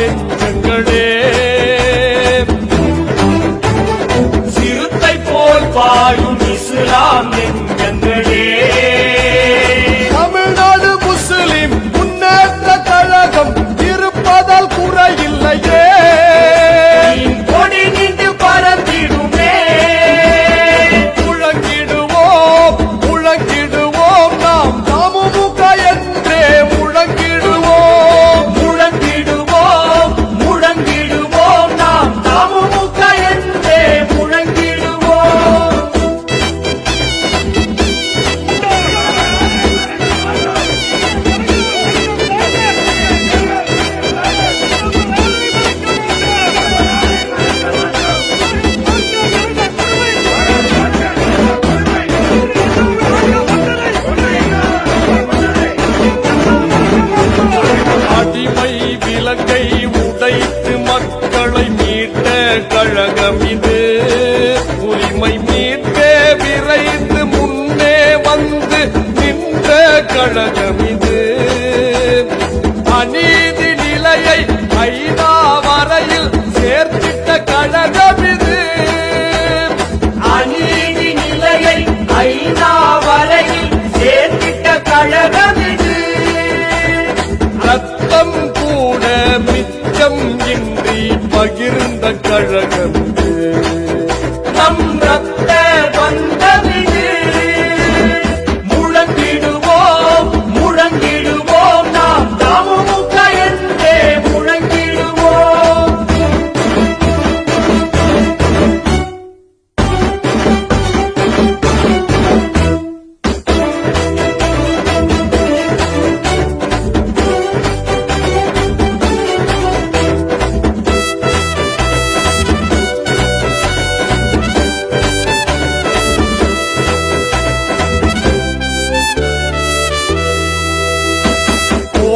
பாயும் இஸ்லாம் நெஞ்சங்களே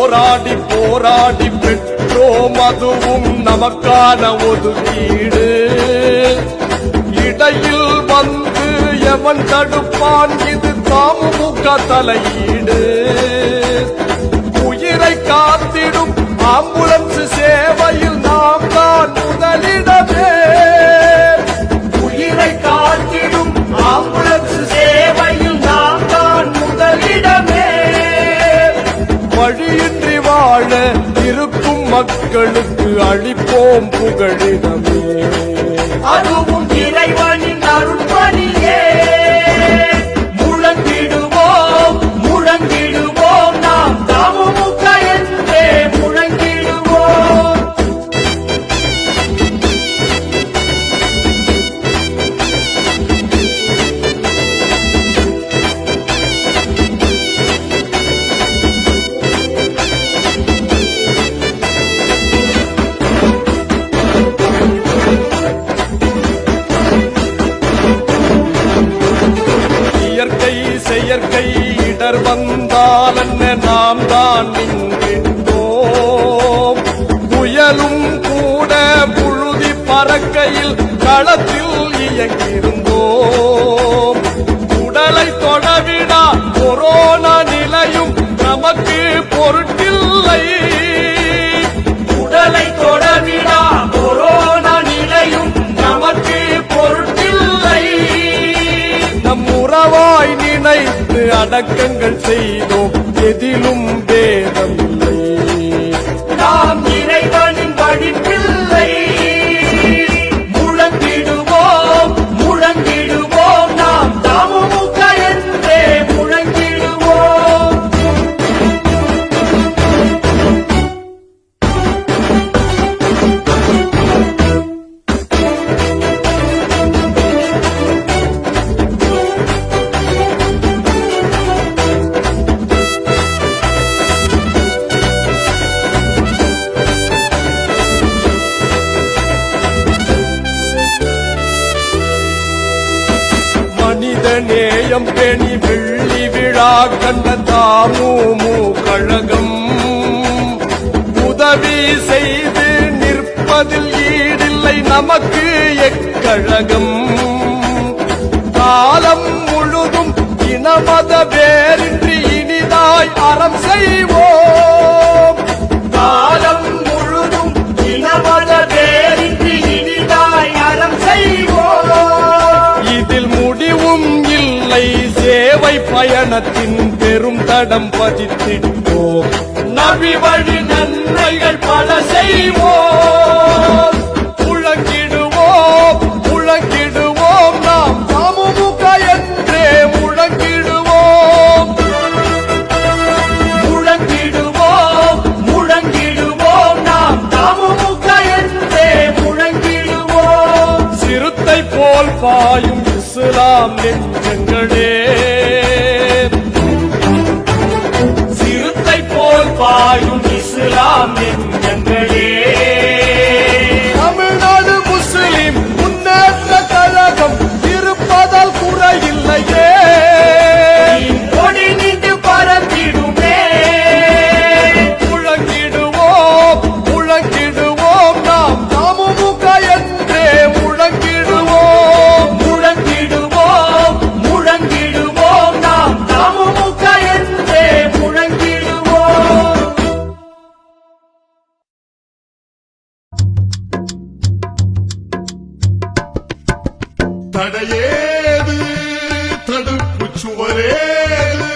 போராடி போராடி பெற்றோம் அதுவும் நமக்கான ஒதுக்கீடு இடையில் வந்து எவன் தடுப்பான்? இது தாமுக தலையீடு. உயிரை காத்திடும் ஆம்புலன்ஸ் சேவையில் நாம் தான் முதலிடமே. மக்களுக்கு அளிப்போம் புகழிடமே. அதுவும் இறைவனின் அருள்பணியே. இடர் வந்தால் என்ன? நாம் தான் நின்றோம். புயலும் கூட புழுதி பறக்கையில் களத்தில் இயங்கியிருந்தோம். உடலை தொடவிடா கொரோனா நிலையும் நமக்கு பொருட்டில்லை. அடக்கங்கள் செய்தோம். எதிலும் நேயம் பெணி வெள்ளி விழா கண்ட தாமூமு கழகம். உதவி செய்து நிற்பதில் ஈடில்லை நமக்கு எக்கழகம். காலம் முழுதும் இனமத வேறின்றி இனிதாய் அறம் செய்வோம். சேவை பயணத்தின் பெரும் தடம் பதித்திட்டோம் நபி வழி நன்மைகள் பல செய்வோம். முழங்கிடுவோம் முழங்கிடுவோம் நாம். சமுக என்றே முழங்கிடுவோம். முழங்கிடுவோம் முழங்கிடுவோம் நாம். தமுக என்றே முழங்கிடுவோம். சிறுத்தை போல் பாயும் இஸ்லாம் நெஞ்சங்களே. சிறுத்தை போல் பாயும் தடையேது தடுப்பு சுவரேது.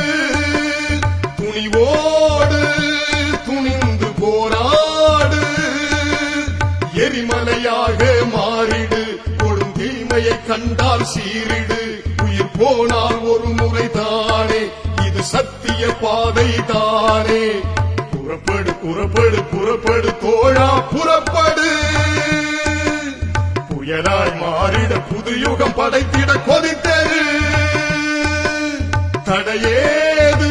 துணிவோடு துணிந்து போராடு. எரிமலையாக மாறிடு கொடும் தீமையை கண்டால் சீரிடு உயிர் போனால் ஒரு முறை தானே இது சத்திய பாதை தானே. புறப்படு புறப்படு புறப்படு தோழா புறப்படு. புயலாய் மாறிட புதுயுகம் படைத்திட கொதித்தது. தடையேது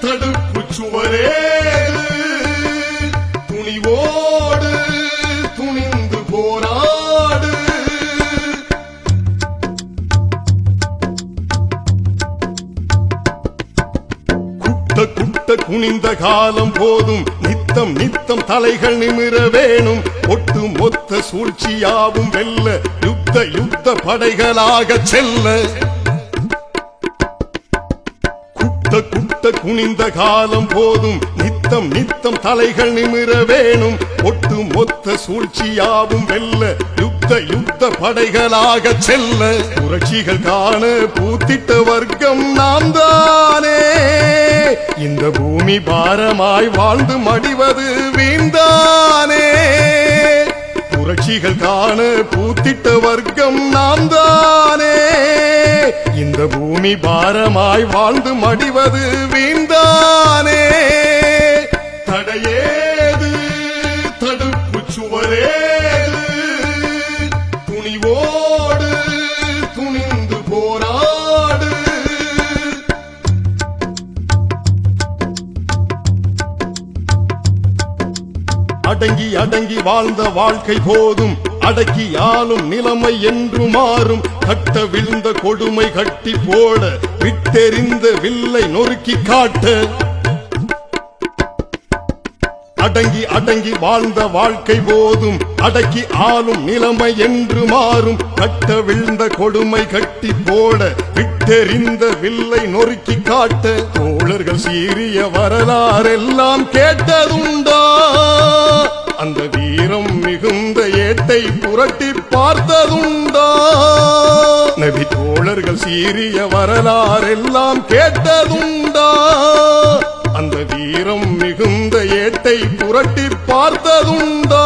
தடுப்பு சுவரேது. துணிவோடு துணிந்து போராடு. குட்ட குட்ட குனிந்த காலம் போதும். நித்தம் நித்தம் தலைகள் நிமிர வேணும். ஒட்டு மொத்த சூழ்ச்சியாவும் வெல்ல யுத்த யுத்த படைகளாக செல்ல. குட்ட குட்ட குனிந்த காலம் போதும். நித்தம் நித்தம் தலைகள் நிமிர வேணும். ஒட்டு சூழ்ச்சியாவும் வெல்ல யுத்த யுத்த படைகளாக செல்ல. புரட்சிகள் காண பூத்திட்ட வர்க்கம் நாம் தானே இந்த பூமி பாரமாய் வாழ்ந்து மடிவது வீந்தானே புரட்சிகள் காண பூத்திட்ட வர்க்கம் நாம் தானே இந்த பூமி பாரமாய் வாழ்ந்து மடிவது வீந்தானே அடங்கி அடங்கி வாழ்ந்த வாழ்க்கை போதும். அடக்கி ஆளும் நிலைமை என்று மாறும். கட்ட விழுந்த கொடுமை கட்டி போட விட்டெறிந்த வில்லை நொறுக்கி காட்ட. அடங்கி அடங்கி வாழ்ந்த வாழ்க்கை போதும். அடக்கி ஆளும் நிலைமை என்று மாறும். கட்ட விழுந்த கொடுமை கட்டி போட விட்டெறிந்த வில்லை நொறுக்கி காட்ட. தோழர்கள் சீரிய வரலாறெல்லாம் கேட்டதுண்ட. அந்த வீரம் மிகுந்த ஏட்டை புரட்டி பார்த்ததுண்டா. நபி தோழர்கள் சீரிய வரலாறெல்லாம் கேட்டதுண்டா. அந்த வீரம் மிகுந்த ஏட்டை புரட்டி பார்த்ததுண்டா.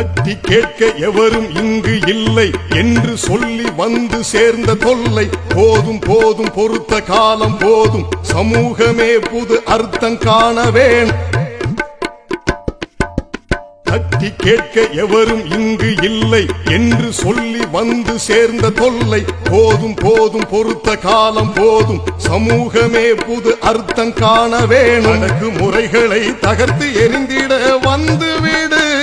தட்டி கேட்க எவரும் இங்கு இல்லை என்று சொல்லி வந்து சேர்ந்த தொல்லை. போதும் போதும் பொறுத்த காலம் போதும். சமூகமே புது அர்த்தம் காண தட்டி கேட்க எவரும் இங்கு இல்லை என்று சொல்லி வந்து சேர்ந்த தொல்லை. போதும் போதும் பொறுத்த காலம் போதும். சமூகமே புது அர்த்தம் காண வேணும். முறைகளை தகர்த்து எரிந்திட வந்துவிடு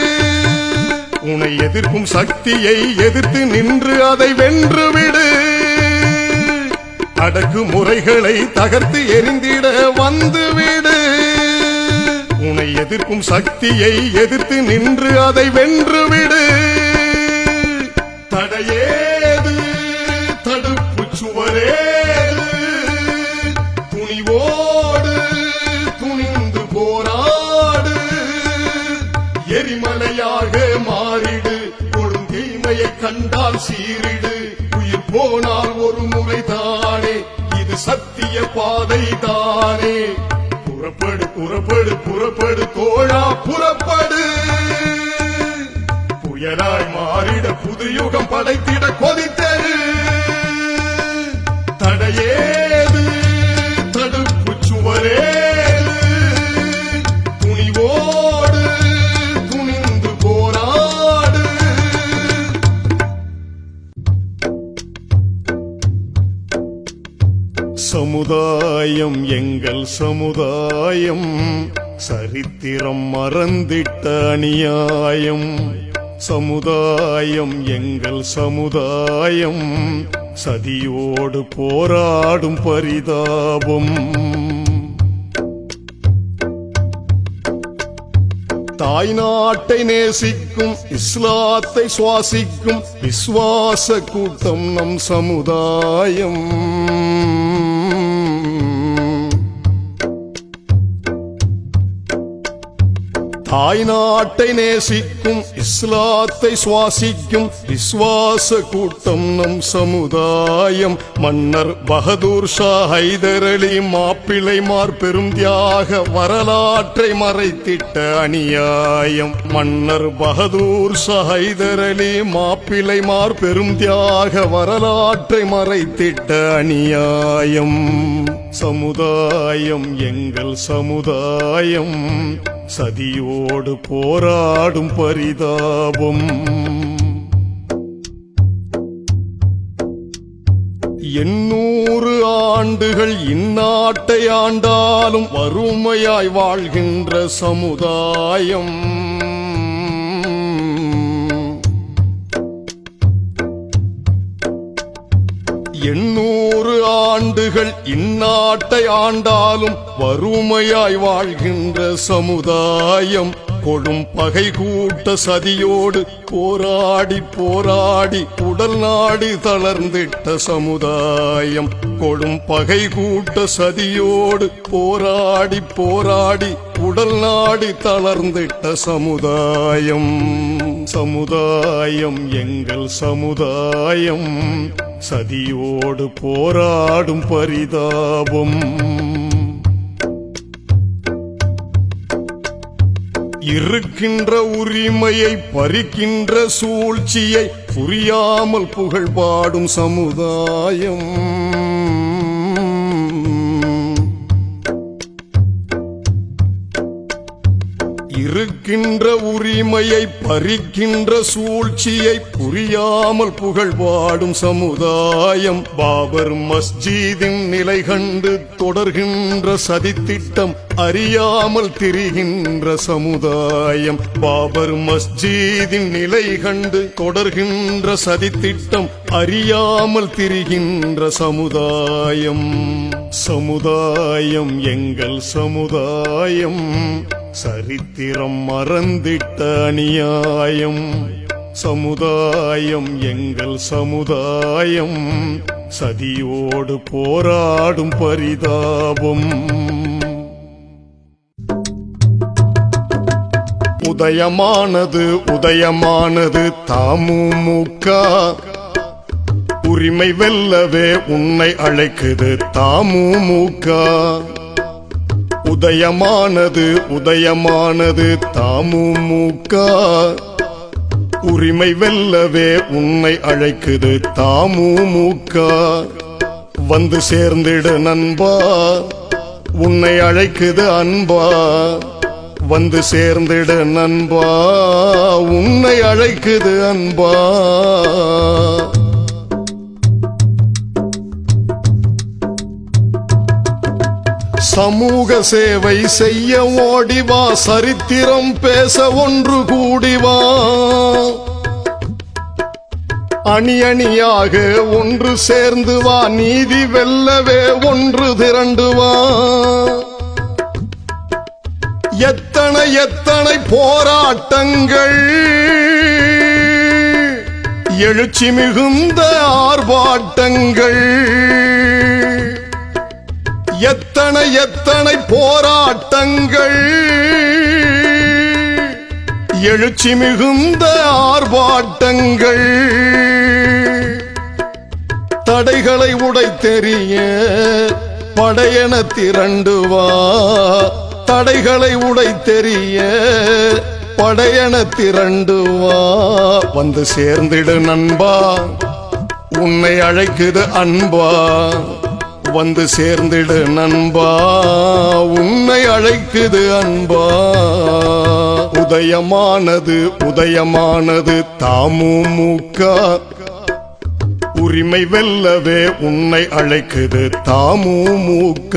உன்னை எதிர்க்கும் சக்தியை எதிர்த்து நின்று அதை வென்றுவிடு அடக்கு முறைகளை தகர்த்து எரிந்திட வந்துவிடு உன்னை எதிர்க்கும் சக்தியை எதிர்த்து நின்று அதை வென்றுவிடு தடையே கண்டால் சீரிடு உயிர் போனால் ஒரு முறை தானே. இது சத்திய பாதை தானே. புறப்படு புறப்படு புறப்படு தோழா புறப்படு. புயலாய் மாறிட புது யுகம் படைத்திட கொதித்தரு தடையே சமயம் எங்கள் சமுதாயம். சரித்திரம் மறந்திட்ட அநியாயம். சமுதாயம் எங்கள் சமுதாயம். சதியோடு போராடும் பரிதாபம். தாய் நாட்டை நேசிக்கும் இஸ்லாத்தை சுவாசிக்கும் விஸ்வாச கூட்டம் நம் சமுதாயம். தாய் நாட்டை நேசிக்கும் இஸ்லாத்தை சுவாசிக்கும் விஸ்வாச கூட்டம் நம் சமுதாயம். மன்னர் பகதூர் ஷா ஹைதர் அலி மாப்பிள்ளை மார்பெரும் தியாக வரலாற்றை மறைத்திட்ட அநியாயம். மன்னர் பகதூர் ஷா ஹைதர் அலி மாப்பிள்ளை மார்பெரும் தியாக வரலாற்றை மறைத்திட்ட அநியாயம். சமுதாயம் எங்கள் சமுதாயம். சதியோடு போராடும் பரிதாபம். எண்ணூறு ஆண்டுகள் இந்நாட்டை ஆண்டாலும் வறுமையாய் வாழ்கின்ற சமுதாயம். எண்ணூறு ஆண்டுகள் இந்நாட்டை ஆண்டாலும் வறுமையாய் வாழ்கின்ற சமுதாயம் கொடும் பகை கூட்ட சதியோடு போராடி போராடி உடல் நாடி தளர்ந்திட்ட சமுதாயம் கொடும் பகை கூட்ட சதியோடு போராடி போராடி உடல் நாடி தளர்ந்திட்ட சமுதாயம். சமுதாயம் எங்கள் சமுதாயம். சதியோடு போராடும் பரிதாபம். இருக்கின்ற உரிமையை பறிக்கின்ற சூழ்ச்சியை புரியாமல் புகழ் பாடும் சமுதாயம். இருக்கின்ற உரிமையை பறிக்கின்ற சூழ்ச்சியை புரியாமல் புகழ் பாடும் சமுதாயம். பாபர் மஸ்ஜிதின் நிலை கண்டு தொடர்கின்ற சதித்திட்டம் அறியாமல் திரிகின்ற சமுதாயம். பாபர் மஸ்ஜிதின் நிலை கண்டு தொடர்கின்ற சதித்திட்டம் அறியாமல் திரிகின்ற சமுதாயம். சமுதாயம் எங்கள் சமுதாயம். சரித்திரம் மறந்திட்ட அநியாயம் சமுதாயம் எங்கள் சமுதாயம். சதியோடு போராடும் பரிதாபம். உதயமானது உதயமானது தாமுமுக. உரிமை வெல்லவே உன்னை அழைக்குது தாமுமுக. உதயமானது உதயமானது தாமுமுக. உரிமை வெல்லவே உன்னை அழைக்குது தாமுமுக. வந்து சேர்ந்திடு நண்பா உன்னை அழைக்குது அன்பா. வந்து சேர்ந்திடு நண்பா உன்னை அழைக்குது அன்பா. சமூக சேவை செய்ய ஓடிவா சரித்திரம் பேச ஒன்று கூடிவா அணி அணியாக ஒன்று சேர்ந்து வா நீதி வெல்லவே ஒன்று திரண்டுவா எத்தனை எத்தனை போராட்டங்கள். எழுச்சி மிகுந்த ஆர்ப்பாட்டங்கள். எத்தனை எத்தனை போராட்டங்கள்? எழுச்சி மிகுந்த ஆர்ப்பாட்டங்கள். தடைகளை உடைத்தெறிய படையென திரண்டு வா தடைகளை உடைத்தெறிய படையென திரண்டு வா வந்து சேர்ந்திடு நண்பா. உன்னை அழைக்குது அன்பா. வந்து சேர்ந்திடு நண்பா. உன்னை அழைக்குது அன்பா. உதயமானது உதயமானது தாமுமுக உரிமை வெல்லவே உன்னை அழைக்குது தாமுமுக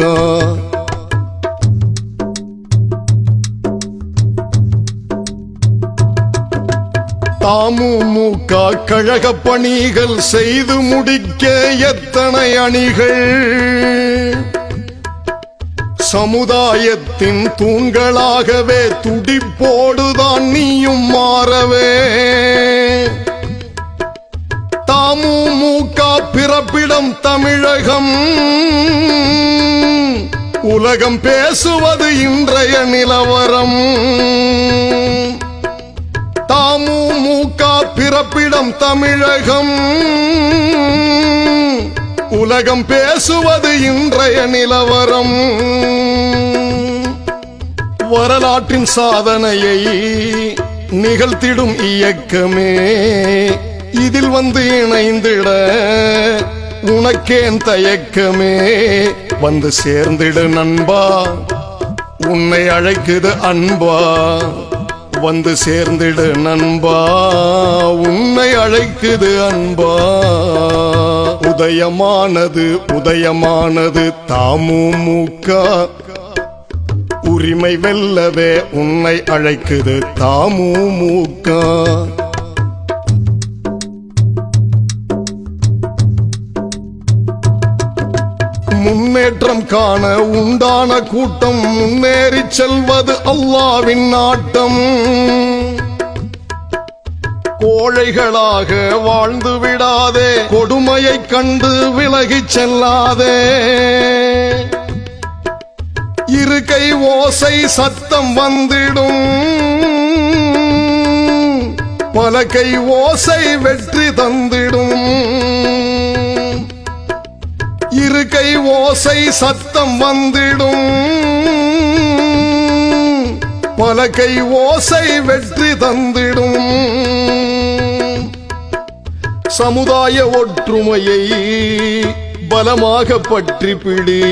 தாமுமுக கழக பணிகள் செய்து முடிக்க எத்தனை அணிகள்? சமுதாயத்தின் தூண்களாகவே துடிப்போடுதான் நீயும் மாறவே. தாமுமுக பிறப்பிடம் தமிழகம் உலகம் பேசுவது இன்றைய நிலவரம். தாமுமுக பிறப்பிடம் தமிழகம். உலகம் பேசுவது இன்றைய நிலவரம். வரலாற்றின் சாதனையை நிகழ்த்திடும் இயக்கமே. இதில் வந்து இணைந்திட உனக்கேன் தயக்கமே. வந்து சேர்ந்திடு நண்பா. உன்னை அழைக்குது அன்பா. வந்து சேர்ந்திடு நண்பா. உன்னை அழைக்குது அன்பா. உதயமானது உதயமானது தாமுமுக உரிமை வெல்லவே உன்னை அழைக்குது தாமுமுக முன்னேற்றம் காண உண்டான கூட்டம் முன்னேறி செல்வது அல்லாவின் நாட்டம் கோழைகளாக வாழ்ந்து விடாதே கொடுமையை கண்டு விலகிச் செல்லாதே. இருக்கை ஓசை சத்தம் வந்திடும். பலகை ஓசை வெற்றி தந்து இருக்கை ஓசை சத்தம் வந்திடும். பலகை ஓசை வெற்றி தந்திடும். சமுதாய ஒற்றுமையை பலமாக பற்றி பிடி